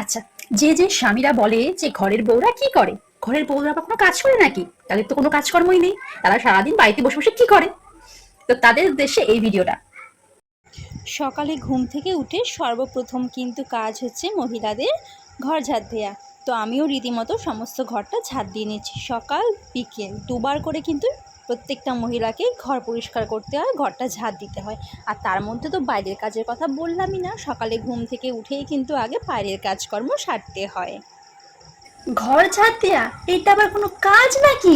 আচ্ছা যে যে স্বামীরা বলে যে ঘরের বউরা কি করে? ঘরের বউরা আবার কোনো কাজ করে নাকি? তাদের তো কোনো কাজকর্মই নেই। তারা সারাদিন বাড়িতে বসে বসে কি করে? তো তাদের উদ্দেশ্যে এই ভিডিওটা। সকালে ঘুম থেকে উঠে সর্বপ্রথম কিন্তু কাজ হচ্ছে মহিলাদের ঘর ঝাড় দেওয়া তো আমিও রীতিমতো সমস্ত ঘরটা ঝাড় দিয়ে নিচ্ছি। সকাল, বিকেল, দুবার করে কিন্তু প্রত্যেকটা মহিলাকে ঘর পরিষ্কার করতে হয় ঘরটা ঝাড় দিতে হয়। আর তার মধ্যে তো বাইরের কাজের কথা বললামই না সকালে ঘুম থেকে উঠেই কিন্তু আগে বাইরের কাজকর্ম সারতে হয়। ঘর ঝাড় দেয়া এটা আবার কোনো কাজ নাকি?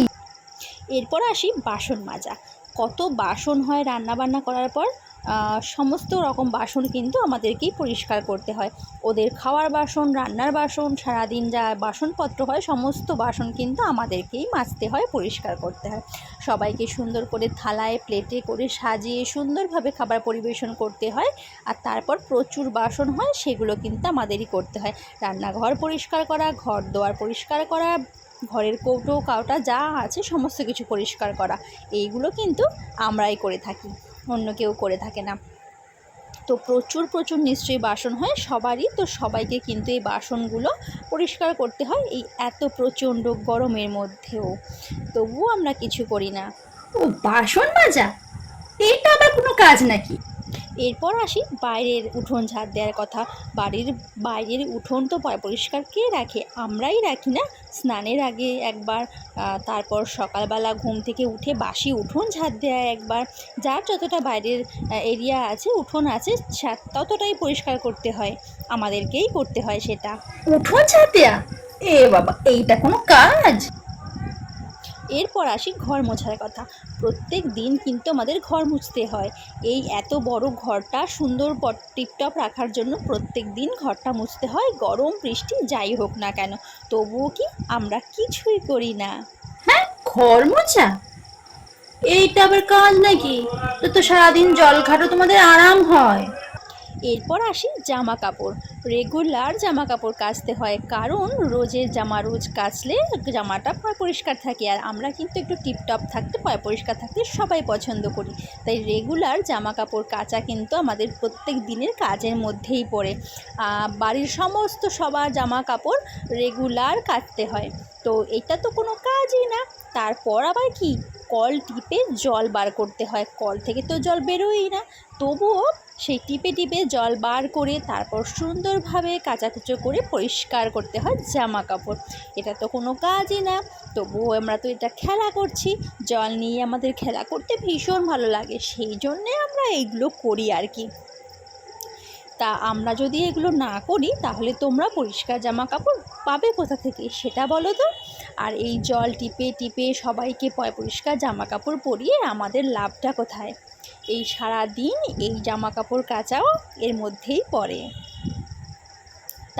এরপর আসি বাসন মাজা। কত বাসন হয় রান্না বান্না করার পর? সমস্ত রকম বাসন কিন্তু আমাদেরকেই পরিষ্কার করতে হয়। ওদের খাওয়ার বাসন, রান্নার বাসন, সারাদিন যা বাসনপত্র হয়, সমস্ত বাসন কিন্তু আমাদেরকেই মাজতে হয়, পরিষ্কার করতে হয়। সবাইকে সুন্দর করে থালায় প্লেটে করে সাজিয়ে সুন্দরভাবে খাবার পরিবেশন করতে হয় আর তারপর প্রচুর বাসন হয়, সেগুলো কিন্তু আমাদেরই করতে হয়। রান্নাঘর পরিষ্কার করা, ঘর দোয়ার পরিষ্কার করা, ঘরের কৌটো, কাউটা যা আছে সমস্ত কিছু পরিষ্কার করা, এইগুলো কিন্তু আমরাই করে থাকি। অন্য কেউ করে থাকে না। তো প্রচুর প্রচুর নিশ্চয়ই বাসন হয়, সবারই। তো সবাইকে কিন্তু এই বাসনগুলো পরিষ্কার করতে হয় এই এত প্রচণ্ড গরমের মধ্যেও। তবুও আমরা কিছু করি না। ও, বাসন মাজা? এটা আবার কোনো কাজ নাকি? এরপর আসি বাইরের উঠোন ঝাড় দেওয়ার কথা। বাড়ির বাইরের উঠোন তো পরিষ্কার কে রাখে? আমরাই রাখি না? স্নানের আগে একবার তারপর সকালবেলা ঘুম থেকে উঠে বাসি উঠোন ঝাড় দেওয়া একবার। যার যতটা বাইরের এরিয়া আছে, উঠোন আছে ততটাই পরিষ্কার করতে হয়। আমাদেরকেই করতে হয় সেটা। উঠোন ঝাড় দেয়া? এ বাবা, এইটা কোনো কাজ? এরপর আসি ঘর মোছার কথা। প্রত্যেক দিন কিন্তু আমাদের ঘর মুছতে হয়। এই এত বড় ঘরটা সুন্দর পট, টিপটপ রাখার জন্য প্রত্যেক দিন ঘরটা মুছতে হয়, গরম, বৃষ্টি, যাই হোক না কেন। তবুও কি আমরা কিছুই করি না। হ্যাঁ ঘর মোছা? এইটা আবার কাজ নাকি? তো তো সারাদিন জল ঘাটো তোমাদের আরাম হয়। এরপর আসি জামা কাপড় রেগুলার জামা কাপড় কাচতে হয়, কারণ রোজের জামা রোজ কাচলে জামাটা পরিষ্কার থাকে, আর আমরা কিন্তু একটু টিপটপ থাকতে, পয় পরিষ্কার থাকতে সবাই পছন্দ করি। তাই রেগুলার জামা কাপড় কাচা কিন্তু আমাদের প্রত্যেক দিনের কাজের মধ্যেই পড়ে। বাড়ির সমস্ত সবার জামা কাপড় রেগুলার কাচতে হয়। তো এটা তো কোনো কাজই না। তারপর আবার কি? কল টিপে জল বার করতে হয়। কল থেকে তো জল বেরোয়ই না। তবুও সেই টিপে টিপে জল বার করে তারপর সুন্দরভাবে কাচাকুচো করে পরিষ্কার করতে হয় জামা কাপড় এটা তো কোনো কাজই না। তবুও আমরা তো এটা খেলা করছি। জল নিয়ে আমাদের খেলা করতে ভীষণ ভালো লাগে। সেই জন্যে আমরা এইগুলো করি আর কি। তা আমরা যদি এগুলো না করি, তাহলে তোমরা পরিষ্কার জামা কাপড় পাবে কোথা থেকে সেটা বলো তো? আর এই জল টিপে টিপে সবাইকে পরিষ্কার জামা কাপড় পরিয়ে আমাদের লাভটা কোথায়? এই সারা দিন এই জামা কাপড় কাচাও এর মধ্যেই পড়ে।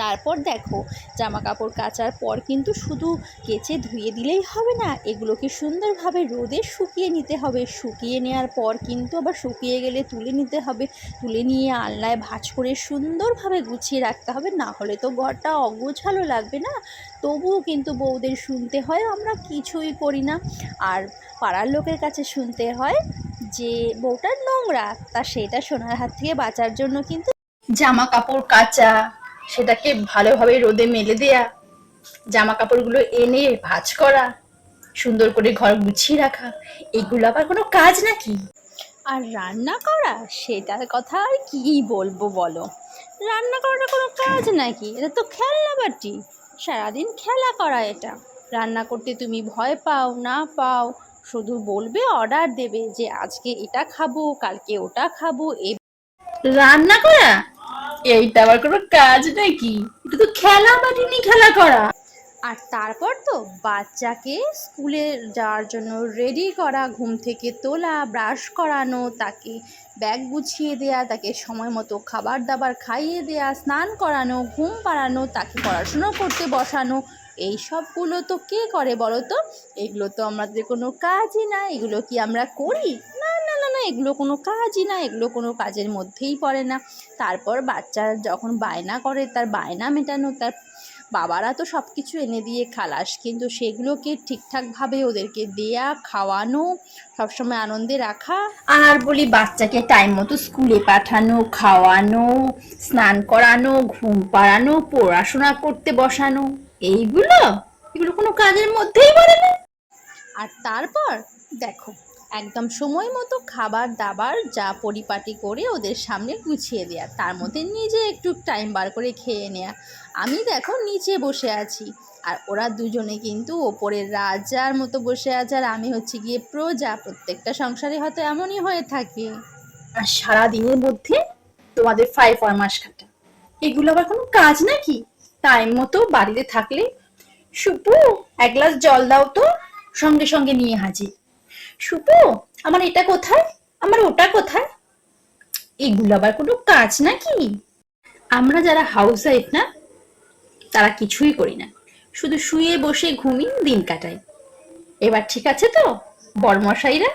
তারপর দেখো জামা কাপড় কাচার পর কিন্তু শুধু কেচে ধুয়ে দিলেই হবে না, এগুলোকে সুন্দরভাবে রোদে শুকিয়ে নিতে হবে। শুকিয়ে নেওয়ার পর কিন্তু আবার শুকিয়ে গেলে তুলে নিতে হবে। তুলে নিয়ে আলনায় ভাঁজ করে সুন্দরভাবে গুছিয়ে রাখতে হবে। না হলে তো ঘরটা অগোছালো লাগবে না। তবুও কিন্তু বউদের শুনতে হয়, আমরা কিছুই করি না। আর পাড়ার লোকের কাছে শুনতে হয় যে বউটা নোংরা তা সেটা সোনার হাত থেকে বাঁচার জন্য কিন্তু জামা কাপড় কাচা সেটাকে ভালোভাবে রোদে মেলে দেয়া জামা কাপড়গুলো এনে ভাঁজ করা সুন্দর করে ঘর গুছিয়ে রাখা এগুলো আবার কোনো কাজ নাকি? আর রান্না করা সেটার কথা আর কী বলব বলো? রান্না করাটা কোনো কাজ নাকি? এটা তো খেলনা বাটি। সারাদিন খেলা করা এটা। রান্না করতে তুমি ভয় পাও না পাও শুধু বলবে অর্ডার দেবে যে আজকে এটা খাব কালকে ওটা খাব রান্না করা? এইটা আবার কোনো কাজ নাকি? এটা তো খেলা মাটি নিয়ে খেলা করা। আর তারপর তো বাচ্চাকে স্কুলে যাওয়ার জন্য রেডি করা ঘুম থেকে তোলা ব্রাশ করানো তাকে ব্যাগ গুছিয়ে দেয়া তাকে সময় মতো খাবার দাবার খাইয়ে দেয়া স্নান করানো ঘুম পাড়ানো তাকে পড়াশুনো করতে বসানো এই সবগুলো তো কে করে বলো তো? এগুলো তো আমাদের কোনো কাজই না, এগুলো কি আমরা করি? না না না না, এগুলো কোনো কাজই না, এগুলো কোনো কাজের মধ্যেই পড়ে না। তারপর বাচ্চা যখন বায়না করে, তার বায়না মেটানো, তার বাবারা তো সব কিছু এনে দিয়ে খালাস, কিন্তু সেগুলোকে ঠিকঠাকভাবে ওদেরকে দেয়া, খাওয়ানো, সবসময় আনন্দে রাখা। আর বলি বাচ্চাকে টাইম মতো স্কুলে পাঠানো, খাওয়ানো, স্নান করানো, ঘুম পাড়ানো, পড়াশোনা করতে বসানো। এইগুলো? এগুলো কোনো কাজের মধ্যেই পড়ে না। আর তারপর দেখো একদম সময় মতো খাবার দাবার যা পরিপাটি করে ওদের সামনে গুছিয়ে দেয়া তার মধ্যে নিজে একটু টাইম বার করে খেয়ে নেয়া। আমি দেখো নিচে বসে আছি আর ওরা দুজনে কিন্তু ওপরের রাজার মতো বসে আছে আর আমি হচ্ছে গিয়ে প্রজা প্রত্যেকটা সংসারে হয়তো এমনই হয়ে থাকে। আর সারাদিনের মধ্যে তোমাদের ফাইভ ফরমাস খাটা এগুলো আবার কোনো কাজ নাকি? টাইম মতো বাড়িতে থাকলে সুপু, এক গ্লাস জল দাও তো, সঙ্গে সঙ্গে নিয়ে হাজির। সুপু, আমার এটা কোথায়? আমার ওটা কোথায়? এগুলো আবার কোনো কাজ নাকি? আমরা যারা হাউস ওয়াইফ না, তারা কিছুই করি না। শুধু শুয়ে বসে ঘুমিয়ে দিন কাটাই। এবার ঠিক আছে তো বরমশাইরা